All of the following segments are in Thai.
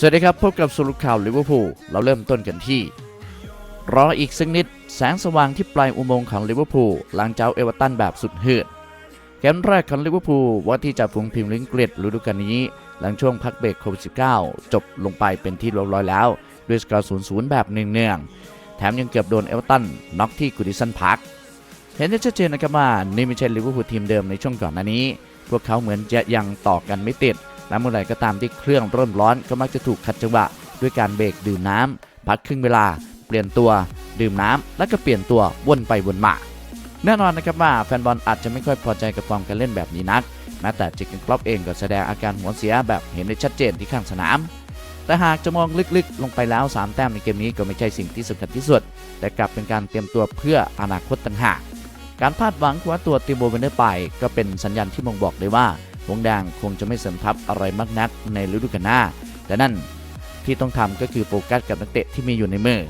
สวัสดีครับ พบกับสุรุข่าวลิเวอร์พูลเราเริ่มต้นกันที่ รออีกสักนิด แสงสว่างที่ปลายอุโมงค์ของลิเวอร์พูลหลังเจ้าเอเวอร์ตันแบบสุดหืดเกมแรกของลิเวอร์พูลว่าที่จะฝูงพิมพ์ลิงเกรดฤดูกาลนี้ หลังช่วงพักเบรกโควิด -19 จบลงไปเป็นที่เรียบร้อยแล้ว ด้วยสกอร์ 0-0 แบบเนืองๆแถมยังเกือบโดนเอเวอร์ตันน็อกที่กูดิสันพาร์คเห็นได้ชัดเจนนะครับว่านี่ไม่ใช่ลิเวอร์พูลทีมเดิมในช่วงก่อนหน้านี้ พวกเขาเหมือนจะยังต่อกันไม่ติด และเมื่อไหร่ก็ตามที่เครื่องเริ่มร้อนก็มักจะถูกขัดจังหวะด้วยการเบรกดื่มน้ำพักครึ่งเวลา เปลี่ยนตัว ดื่มน้ำแล้วก็เปลี่ยนตัววนไปวนมาแน่นอนนะครับว่าแฟนบอลอาจจะไม่ค่อยพอใจกับฟอร์มการเล่นแบบนี้นักแม้แต่จิกเกนครอปเองก็แสดงอาการหัวเสียแบบเห็นได้ชัดเจนที่ข้างสนาม แต่หากจะมองลึกๆ ลงไปแล้ว 3 แต้มในเกมนี้ก็ไม่ใช่สิ่งที่สำคัญที่สุด แต่กลับเป็นการเตรียมตัวเพื่ออนาคตต่างหาก การพลาดหวังคว้าตัวติโบเวนเดอร์ไป ก็เป็นสัญญาณที่บ่งบอกได้ว่า วงแดงคงจะไม่เสริมทัพอะไรมากนักในฤดูกาลหน้า แต่นั่นที่ต้องทำก็คือโฟกัสกับนักเตะที่มีอยู่ในมือ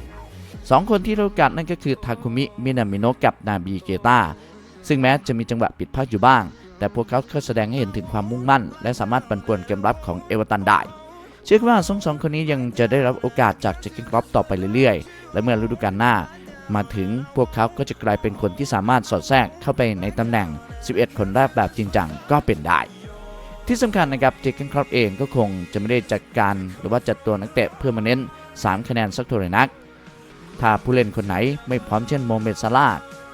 สองคนที่เรากัดนั่นก็คือทาคุมิ มินามิโนะกับนาบีเกตาซึ่งแม้จะมีจังหวะผิดพลาดอยู่บ้าง แต่พวกเขาก็แสดงให้เห็นถึงความมุ่งมั่น และสามารถปั่นป่วนเกมรับของเอเวอร์ตันได้เชื่อว่าสองสองคนนี้ยังจะได้รับโอกาสจากเจคเกนครอปต่อไปเรื่อยๆ และเมื่อฤดูกาลหน้า มาถึงพวกเขาก็จะกลายเป็นคนที่สามารถสอดแทรกเข้าไปในตำแหน่ง 11 คนแรกแบบจริงจังก็เป็นได้ ที่สำคัญนะครับเจคเกนครอปเองก็คงจะไม่ได้จัดการหรือว่าจัดตัวนักเตะเพื่อมาเน้น 3 คะแนนสักเท่าไหร่นัก ถ้าผู้เล่นคนไหนไม่พร้อมเช่นโมเมดซาลา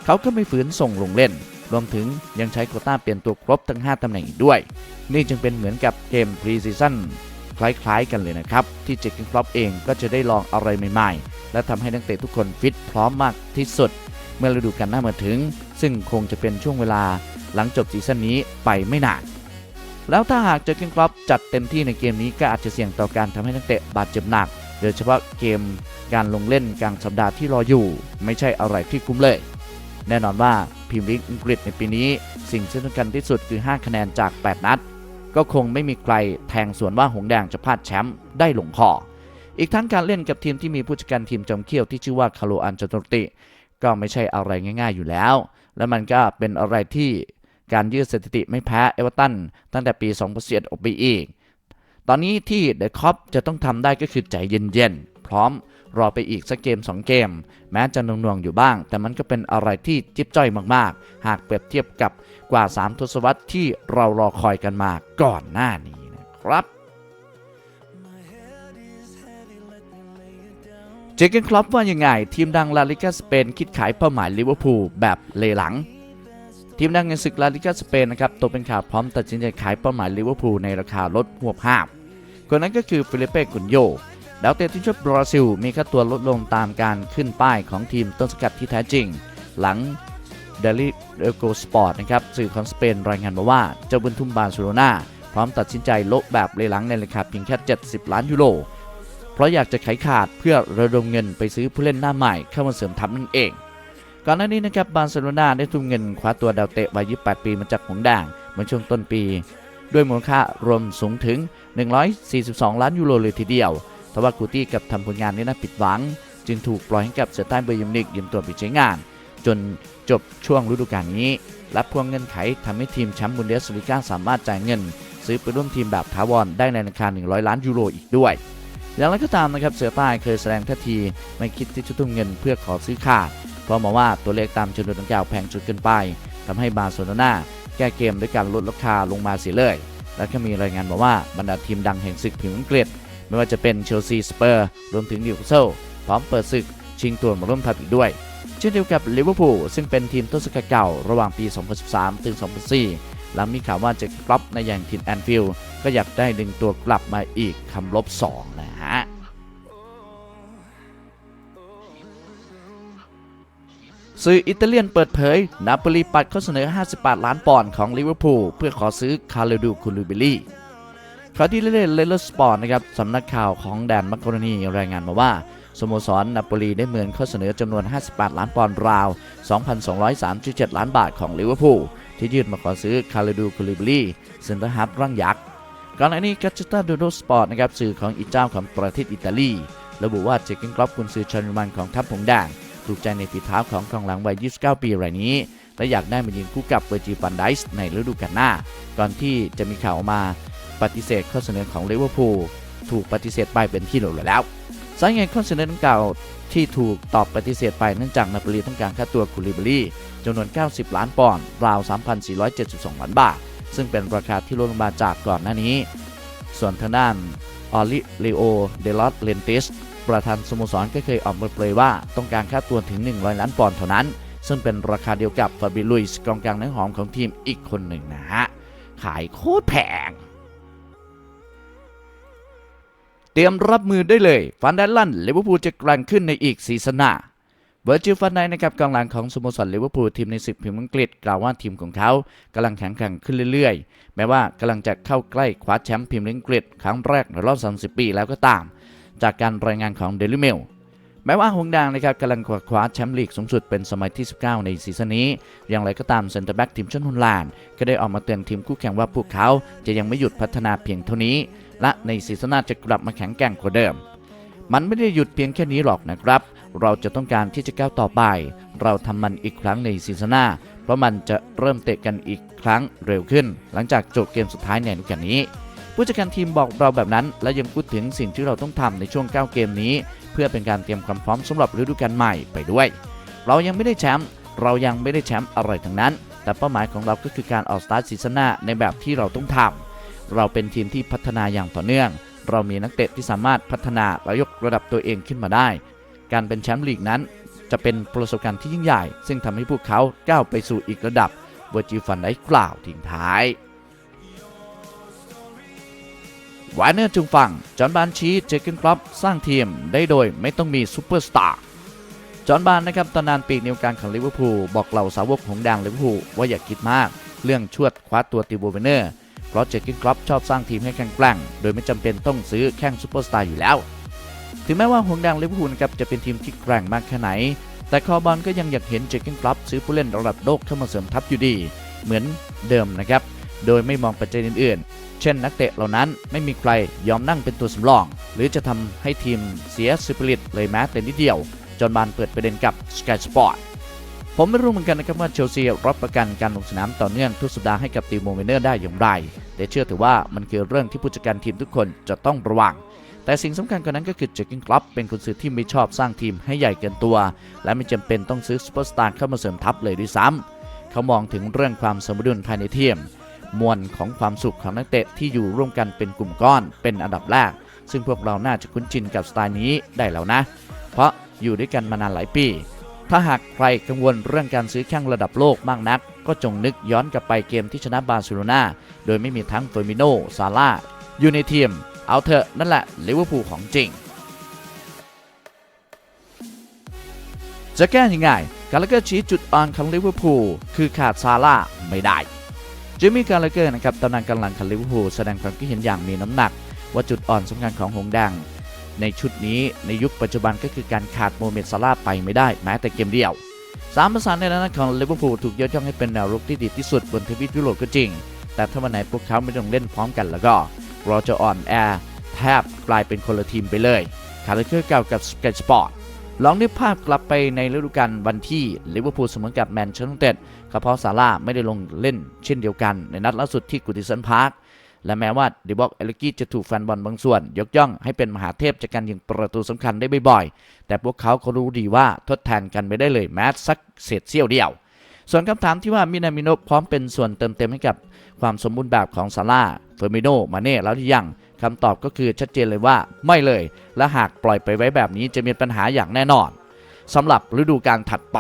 เขาก็ไม่ฝืนส่งลงเล่น รวมถึงยังใช้โควต้าเปลี่ยนตัวครบทั้ง 5ตำแหน่งอีกด้วย นี่จึงเป็นเหมือนกับเกมพรีซีซั่นคล้ายๆ กันเลยนะครับ ที่เจคเกนครอปเองก็จะได้ลองอะไรใหม่ๆ และทำให้นักเตะทุกคนฟิตพร้อมมากที่สุด เมื่อฤดูกาลหน้ามาถึง ซึ่งคงจะเป็นช่วงเวลาหลังจบซีซั่นนี้ไปไม่นาน แล้วถ้าหากเจอเกนครอปจัดเต็มที่ในเกมนี้ก็อาจจะเสี่ยงต่อการทำให้นักเตะบาดเจ็บหนัก โดยเฉพาะเกมการลงเล่นกลางสัปดาห์ที่รออยู่ ไม่ใช่อะไรที่คุ้มเลย แน่นอนว่าพรีมียร์ลีกอังกฤษในปีนี้ สิ่งที่สำคัญที่สุดคือ 5 คะแนนจาก 8 นัด ก็คงไม่มีใครแทงสวนว่าหงแดงจะพลาดแชมป์ได้หลงคออีกทั้งการเล่นกับทีมที่มีผู้จัดการทีมจอมเขี้ยวที่ชื่อว่าคาโลอันจตรติ ก็ไม่ใช่อะไรง่าย ๆ อยู่แล้ว และมันก็เป็นอะไรที่ การยืดสถิติไม่แพ้เอเวอร์ตันตั้งแต่ปี 2011ออกไปอีก ตอนนี้ที่เดอะคอปจะต้องทำได้ก็คือใจเย็นๆ พร้อมรอไปอีกสักเกม 2 เกม แม้จะหน่วงๆอยู่บ้าง แต่มันก็เป็นอะไรที่จิ๊บจ้อยมากๆ หากเปรียบเทียบกับกว่า 3 ทศวรรษที่เรารอคอยกันมาก่อนหน้านี้นะครับเจเกนคลอปว่ายังไง ทีมดังลาลิกาสเปนคิดขายเป้าหมายลิเวอร์พูลแบบเลหลัง ทีมดังในศึกลาลิกาสเปนนะครับตกเป็นข่าวพร้อมตัดสินใจขายเป้าหมายลิเวอร์พูลในราคาลดหัวภาพคนนั้นก็คือฟิลิเป้กุนโยดาวเตะที่ชอบบราซิล มีค่าตัวลดลงตามการขึ้นป้ายของทีมต้นสกัดที่แท้จริง หลังเดลิเอโกสปอร์ตนะครับสื่อของสเปนรายงานมาว่า เจ้าบุญทุ่มบาร์เซโลนาพร้อมตัดสินใจลดแบบเลหลังในราคาเพียงแค่ 70 ล้านยูโรเพราะอยากจะขายขาดเพื่อระดมเงินไปซื้อผู้เล่นหน้าใหม่เข้ามาเสริมทัพนั่นเอง ก่อนหน้านี้นะครับบาร์เซโลนาได้ทุ่มเงินคว้าตัวดาวเตะวัย 28 ปีมาจากหงส์แดงเมื่อช่วงต้นปี ด้วยมูลค่ารวมสูงถึง 142 ล้านยูโรเลยทีเดียวแต่ว่ากูตี้กับทำผลงานนี้น่าผิดหวัง จึงถูกปล่อยให้กับเซอร์ตันเบย์ยิมนิกยืมตัวไปใช้งาน จนจบช่วงฤดูกาลนี้ และพวงเงินไขทำให้ทีมแชมป์บุนเดสลิก้าสามารถจ่ายเงิน ซื้อไปร่วมทีมแบบถาวรได้ในราคา 100 ล้านยูโรอีกด้วย อย่างไรก็ตามนะครับเสือใต้เคยแสดงท่าทีไม่คิดที่จะทุ่มเงินเพื่อขอซื้อขาด เพราะมองว่าตัวเลขตามจำนวนดังกล่าวแพงจนเกินไปทำให้บาร์เซโลนาแก้เกมด้วยการลดราคาลงมาเสียเลย และก็มีรายงานบอกว่าบรรดาทีมดังแห่งศึกผิวอังกฤษ ไม่ว่าจะเป็นเชลซีสเปอร์รวมถึงนิวคาสเซิลพร้อมเปิดศึกชิงตัวมาร่วมทัพอีกด้วย เช่นเดียวกับลิเวอร์พูลซึ่งเป็นทีมต้นสังกัดเก่าระหว่างปี 2013 ถึง 2014หลังมีข่าวว่าจะกลับในอย่างทีมแอนฟิลด์ก็อยากได้ดึงตัวกลับมาอีกคำลบ2นะฮะ สื่ออิตาเลียนเปิดเผย นาโปลีปัดข้อเสนอ 58 ล้านปอนด์ของลิเวอร์พูลเพื่อขอซื้อคาร์ลดูคูลูบิลี่ข่าวที่เล่นเลเลอร์สปอร์ตนะครับสำนักข่าวของแดนมักกรณีรายงานมาว่าสโมสรนาโปลีได้เหมือนข้อเสนอจำนวน 58 ล้านปอนด์ราว 2,237 ล้านบาทของลิเวอร์พูลที่ยื่นมาขอซื้อคาร์ดูคูลูบิลี่เซนเตอร์ฮับร่างยักษ์ก่อนหน้านี้กัจจตาดูโดสปอร์ตนะครับสื่อของอีเจ้าของประเทศอิตาลี ระบุว่าเจคเกนกรอบกุนซือชานุมันของทัพผงแดง ถูกใจในฝีเท้าของกองหลังวัย 29 ปีรายนี้ และอยากได้มายืนคู่กับเวอร์จิฟันไดส์ในฤดูกาลหน้า ก่อนที่จะมีข่าวออกมาปฏิเสธข้อเสนอของลิเวอร์พูลถูกปฏิเสธไปเป็นที่เรียบร้อยแล้วสาเหตุข้อเสนอดังกล่าวที่ถูกตอบปฏิเสธไปเนื่องจากนาโปลีต้องการค่าตัวคูลิบรีจำนวน 90 ล้านปอนด์ราว 3,472 ล้านบาท ซึ่งเป็นราคาที่ลดลงมาจากก่อนหน้านี้ ส่วนทางด้านออลิเลโอ เดลอสเลนติส ประธานสโมสรก็เคยออกมาเผยว่าต้องการค่าตัวถึง 100 ล้านปอนด์เท่านั้น ซึ่งเป็นราคาเดียวกับฟาบิลุยส์กองกลางน้ำหอมของทีมอีกคนหนึ่งนะฮะ ขายโคตรแพง เตรียมรับมือได้เลย ฟันแดนลันลิเวอร์พูลจะกลั่นขึ้นในอีกซีซั่นหน้าเวอร์จิลฟันไนนะครับกองหลังของสโมสรลิเวอร์พูลทีมในศึกพรีเมียร์อังกฤษกล่าวว่าทีมของเขากำลังแข็งแกร่งขึ้นเรื่อยๆ แม้ว่ากำลังจะเข้าใกล้คว้าแชมป์พรีเมียร์อังกฤษครั้งแรกในรอบ 30 ปีแล้วก็ตาม จากการรายงานของเดลิเมลแม้ว่าหงแดงนะครับกำลังคว้าแชมป์ลีกสูงสุดเป็นสมัยที่ 19 ในซีซั่นนี้ อย่างไรก็ตามเซนเตอร์แบ็กทีมชาติฮอลแลนก็ได้ออกมาเตือนทีมคู่แข่งว่าพวกเขาจะยังไม่หยุดพัฒนาเพียงเท่านี้ และในซีซั่นหน้าจะกลับมาแข็งแกร่งกว่าเดิม มันไม่ได้หยุดเพียงแค่นี้หรอกนะครับ เราจะต้องการที่จะก้าวต่อไป เราทำมันอีกครั้งในซีซั่นหน้า เพราะมันจะเริ่มเตะกันอีกครั้งเร็วขึ้น หลังจากจบเกมสุดท้ายในฤดูกาลนี้ ผู้จัดการทีมบอกเราแบบนั้น และยังพูดถึงสิ่งที่เราต้องทำในช่วง 9 เกมนี้ เพื่อเป็นการเตรียมความพร้อมสำหรับฤดูกาลใหม่ไปด้วย เรายังไม่ได้แชมป์เรายังไม่ได้แชมป์อะไรทั้งนั้น แต่เป้าหมายของเราก็คือการออกสตาร์ทซีซั่นหน้าในแบบที่เราต้องทำเราเป็นทีมที่พัฒนาอย่างต่อเนื่อง เรามีนักเตะที่สามารถพัฒนาและยกระดับตัวเองขึ้นมาได้ การเป็นแชมป์ลีกนั้น จะเป็นประสบการณ์ที่ยิ่งใหญ่ ซึ่งทำให้พวกเขาก้าวไปสู่อีกระดับเวอร์จิฟันได้กล่าวทิ้งท้าย วานเนอร์จุงฟัง จอห์นบานชี้เจเกนครอปสร้างทีมได้โดยไม่ต้องมีซูเปอร์สตาร์ จอห์นบานนะครับตำนานปีกในวงการของลิเวอร์พูลบอกเหล่าสาวกของแดงลิเวอร์พูลว่าอย่าคิดมาก เรื่องชวดคว้าตัวติโบเวเนอร์ เพราะเจเกนครอปชอบสร้างทีมให้แข็งแกร่ง โดยไม่จำเป็นต้องซื้อแข้งซูเปอร์สตาร์อยู่แล้ว ถึงแม้ว่าหงแดงลิเวอร์พูลนะครับจะเป็นทีมที่แกร่งมากแค่ไหน แต่คอบอลก็ยังอยากเห็นเจเกนครอปซื้อผู้เล่นระดับโลกเข้ามาเสริมทัพอยู่ดี เหมือนเดิมนะครับ โดยไม่มองปัจจัยอื่นๆ เช่นนักเตะเหล่านั้นไม่มีใครยอมนั่งเป็นตัวสำรอง หรือจะทำให้ทีมเสียสปิริตเลยแม้แต่นิดเดียว จนบานเปิดประเด็นกับ Sky Sport ผมไม่รู้เหมือนกันนะครับว่าเชลซีรับประกันการลงสนามต่อเนื่องทุกสัปดาห์ให้กับตีโมเวเนอร์ได้อย่างไร แต่เชื่อถือว่ามันคือเรื่องที่ผู้จัดการทีมทุกคนจะต้องระวัง แต่สิ่งสำคัญกว่านั้นก็คือเจคกินคลับเป็นคนซื้อที่ไม่ชอบสร้างทีมให้ใหญ่เกินตัว และไม่จำเป็นต้องซื้อซูเปอร์สตาร์เข้ามาเสริมทัพเลยด้วยซ้ำเขามองถึงเรื่องความสมดุลภายในทีม มวลของความสุขของนักเตะที่อยู่ร่วมกันเป็นกลุ่มก้อนเป็นอันดับแรก ซึ่งพวกเราน่าจะคุ้นชินกับสไตล์นี้ได้แล้วนะ เพราะอยู่ด้วยกันมานานหลายปี ถ้าหากใครกังวลเรื่องการซื้อแข้งระดับโลกมากนัก ก็จงนึกย้อนกลับไปเกมที่ชนะบาร์เซโลนาโดยไม่มีทั้งเฟอร์มิโนซาร่าอยู่ในทีมเอาเถอะนั่นแหละลิเวอร์พูลของจริง จะแก้ยังไงกาลเกอร์ชี้จุดอ่อนของลิเวอร์พูลคือขาดซาร่าไม่ได้ จิมมี่การลเกอร์นะครับตำนานกำลังของลิเวอร์พูลแสดงความคิดเห็นอย่างมีน้ำหนัก ว่าจุดอ่อนสำคัญของหงส์แดงในชุดนี้ในยุคปัจจุบันก็คือการขาดโมเมนต์ซาร่าไปไม่ได้แม้แต่เกมเดียวสามประสานในนั้นของลิเวอร์พูลถูกยกย่องให้เป็นแนวรุกที่ดีที่สุดบนทวีปยุโรปก็จริง แต่ถ้าวันไหนพวกเขาไม่ต้องเล่นพร้อมกันแล้วก็เราจะอ่อนแอแทบกลายเป็นคนละทีมไปเลยคาร์เลอร์เก่ากับสเกตสปอร์ตลองนึกภาพกลับไปในฤดูกาลวันที่ลิเวอร์พูลเสมอกับแมนเชสเตอร์ ยูไนเต็ดก็เพราะซาร่าไม่ได้ลงเล่นเช่นเดียวกันในนัดล่าสุดที่กูดิสันพาร์คและแม้ว่าดิบอกเอลิกี้จะถูกแฟนบอลบางส่วน ยกย่องให้เป็นมหาเทพจากการยิงประตูสำคัญได้บ่อยๆ แต่พวกเขาก็รู้ดีว่าทดแทนกันไม่ได้เลยแม้สักเศษเสี้ยวเดียว ส่วนคำถามที่ว่ามินามิโนพร้อมเป็นส่วนเติมเต็มให้กับความสมบูรณ์แบบของซาร่าเฟอร์มิโนมาเน่แล้วหรือยังคำตอบก็คือชัดเจนเลยว่าไม่เลย และหากปล่อยไปไว้แบบนี้จะมีปัญหาอย่างแน่นอนสำหรับฤดูกาลถัดไป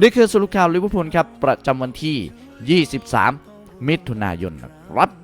นี่คือสรุปข่าวลิเวอร์พูลครับ ประจำวันที่ 23 มิถุนายนนะครับ